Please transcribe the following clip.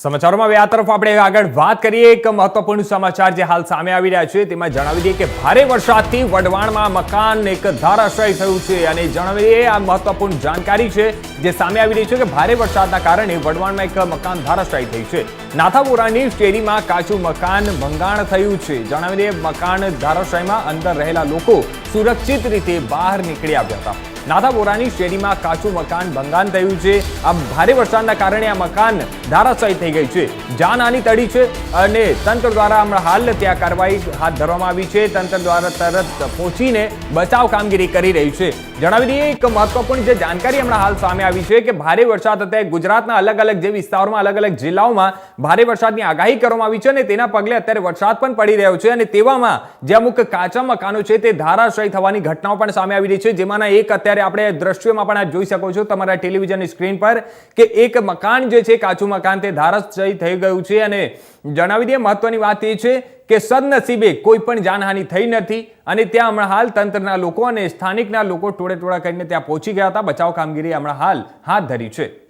સમાચારોમાં આ તરફ આપણે આગળ વાત કરીએ. એક મહત્વપૂર્ણ સમાચાર જે હાલ સામે આવી રહ્યા છે તેમાં જણાવી દઈએ કે ભારે વરસાદથી વઢવાણમાં મકાન એક ધારાશાયી થયું છે અને જણાવી દઈએ આ મહત્વપૂર્ણ જાણકારી છે જે સામે આવી રહી છે કે ભારે વરસાદના કારણે વઢવાણમાં એક મકાન ધારાશાયી થયું છે. નાથાપુરાની શેરીમાં કાચું મકાન ભંગાણ થયું છે. જણાવી દઈએ મકાન ધારાશાયીમાં અંદર રહેલા લોકો સુરક્ષિત રીતે બહાર નીકળી આવ્યા હતા. નાથાપુરાની શેરીમાં કાચું મકાન ભંગાણ થયું છે. આ ભારે વરસાદના કારણે આ મકાન ધારાશાયી થઈ ગઈ છે. જાનહાની તડી છે અને તંત્ર દ્વારા હમણાં હાલ ત્યાં કાર્યવાહી હાથ ધરવામાં આવી છે. તંત્ર દ્વારા તરત પહોંચીને બચાવ કામગીરી કરી રહી છે. જણાવી દઈએ, એક મહત્વપૂર્ણ જે જાણકારી હમણાં હાલ સામે આવી છે કે ભારે વરસાદ અત્યારે ગુજરાતના અલગ અલગ જે વિસ્તારોમાં અલગ અલગ જિલ્લાઓમાં ભારે વરસાદની આગાહી કરવામાં આવી છે અને તેના પગલે અત્યારે વરસાદ પણ પડી રહ્યો છે અને તેવામાં જે અમુક કાચા મકાનો છે તે ધારાશાયી થવાની ઘટનાઓ પણ સામે આવી રહી છે. જેમાંના એક અત્યારે આપણે દ્રશ્યોમાં પણ આ જોઈ શકો છો તમારા ટેલિવિઝનની સ્ક્રીન પર કે એક મકાન જે છે, કાચું મકાન તે ધારસ્થય થઈ ગયું છે અને જણાવી દઈએ મહત્વની વાત એ છે કે સદનસીબે કોઈ પણ જાનહાનિ થઈ નથી અને ત્યાં હમણાં હાલ તંત્રના લોકો અને સ્થાનિકના લોકો ટોળે ટોળા કરીને ત્યાં પહોંચી ગયા હતા. બચાવ કામગીરી હમણાં હાલ હાથ ધરી છે.